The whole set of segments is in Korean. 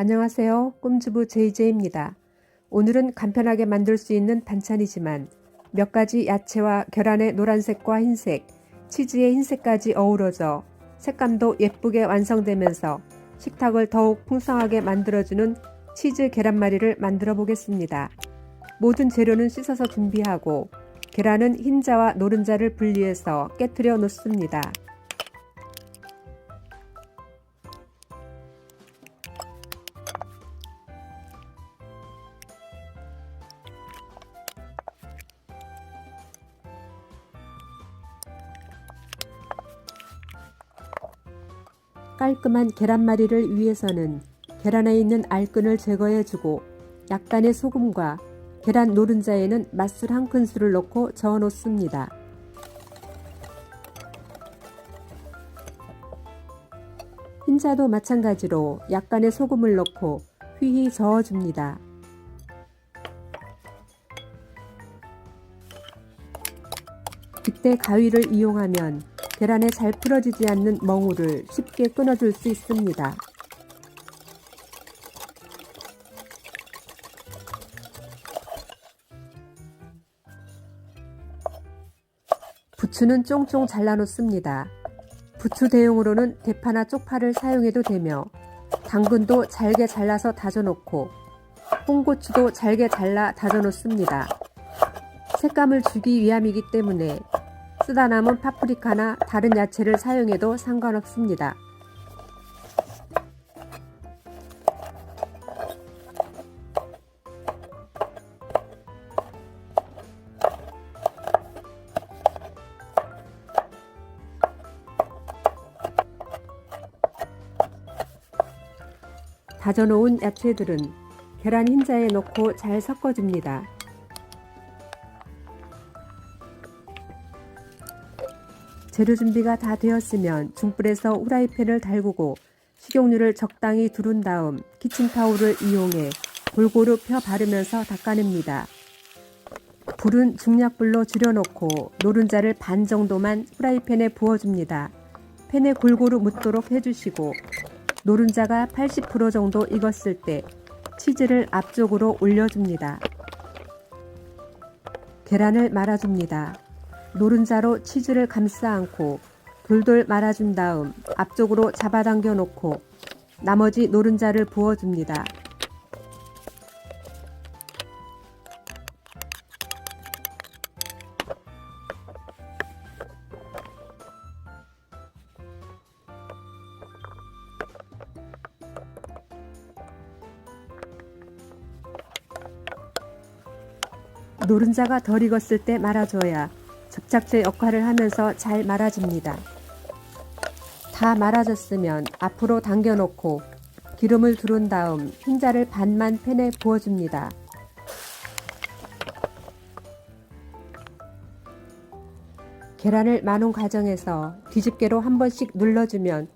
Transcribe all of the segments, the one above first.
안녕하세요. 꿈주부 JJ입니다. 오늘은 간편하게 만들 수 있는 반찬이지만 몇 가지 야채와 계란의 노란색과 흰색, 치즈의 흰색까지 어우러져 색감도 예쁘게 완성되면서 식탁을 더욱 풍성하게 만들어주는 치즈 계란말이를 만들어 보겠습니다. 모든 재료는 씻어서 준비하고 계란은 흰자와 노른자를 분리해서 깨뜨려 놓습니다. 깔끔한 계란말이를 위해서는 계란에 있는 알끈을 제거해주고 약간의 소금과 계란 노른자에는 맛술 한 큰술을 넣고 저어 놓습니다. 흰자도 마찬가지로 약간의 소금을 넣고 휘휘 저어줍니다. 그때 가위를 이용하면 계란에 잘 풀어지지 않는 멍울을 쉽게 끊어줄 수 있습니다. 부추는 쫑쫑 잘라 놓습니다. 부추 대용으로는 대파나 쪽파를 사용해도 되며 당근도 잘게 잘라서 다져 놓고 홍고추도 잘게 잘라 다져 놓습니다. 색감을 주기 위함이기 때문에 쓰다 남은 파프리카나 다른 야채를 사용해도 상관없습니다. 다져놓은 야채들은 계란 흰자에 넣고 잘 섞어줍니다. 재료 준비가 다 되었으면 중불에서 후라이팬을 달구고 식용유를 적당히 두른 다음 키친타올을 이용해 골고루 펴 바르면서 닦아냅니다. 불은 중약불로 줄여놓고 노른자를 반 정도만 후라이팬에 부어줍니다. 팬에 골고루 묻도록 해주시고 노른자가 80% 정도 익었을 때 치즈를 앞쪽으로 올려줍니다. 계란을 말아줍니다. 노른자로 치즈를 감싸 안고 돌돌 말아준 다음 앞쪽으로 잡아당겨 놓고 나머지 노른자를 부어줍니다. 노른자가 덜 익었을 때 말아줘야 접착제 역할을 하면서 잘 말아집니다. 다 말아졌으면 앞으로 당겨놓고 기름을 두른 다음 흰자를 반만 팬에 부어줍니다. 계란을 마는 과정에서 뒤집개로 한 번씩 눌러주면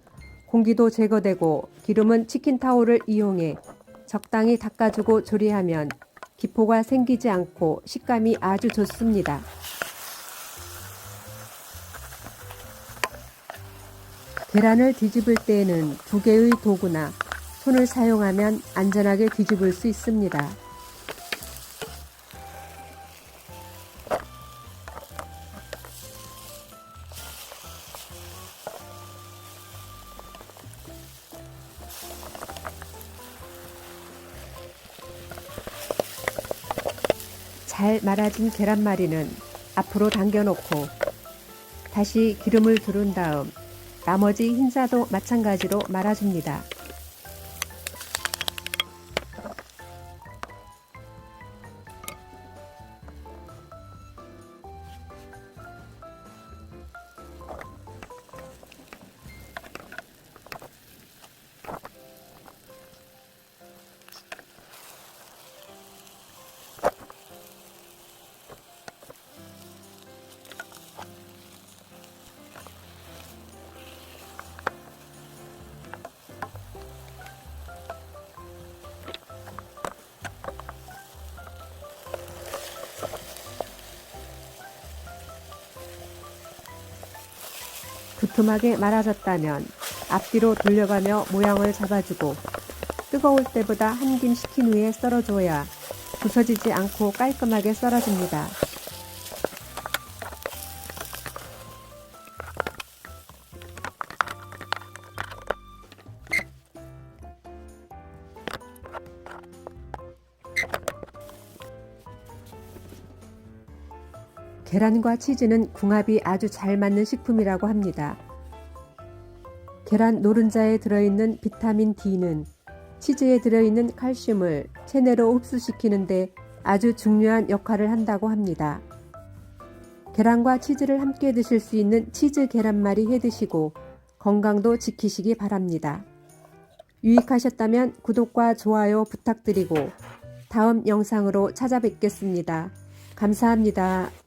공기도 제거되고 기름은 치킨 타올을 이용해 적당히 닦아주고 조리하면 기포가 생기지 않고 식감이 아주 좋습니다. 계란을 뒤집을 때에는 두 개의 도구나 손을 사용하면 안전하게 뒤집을 수 있습니다. 잘 말아진 계란말이는 앞으로 당겨놓고 다시 기름을 두른 다음 나머지 흰자도 마찬가지로 말아줍니다. 두툼하게 말아졌다면 앞뒤로 돌려가며 모양을 잡아주고 뜨거울 때보다 한 김 식힌 후에 썰어줘야 부서지지 않고 깔끔하게 썰어집니다. 계란과 치즈는 궁합이 아주 잘 맞는 식품이라고 합니다. 계란 노른자에 들어있는 비타민 D는 치즈에 들어있는 칼슘을 체내로 흡수시키는데 아주 중요한 역할을 한다고 합니다. 계란과 치즈를 함께 드실 수 있는 치즈 계란말이 해 드시고 건강도 지키시기 바랍니다. 유익하셨다면 구독과 좋아요 부탁드리고 다음 영상으로 찾아뵙겠습니다. 감사합니다.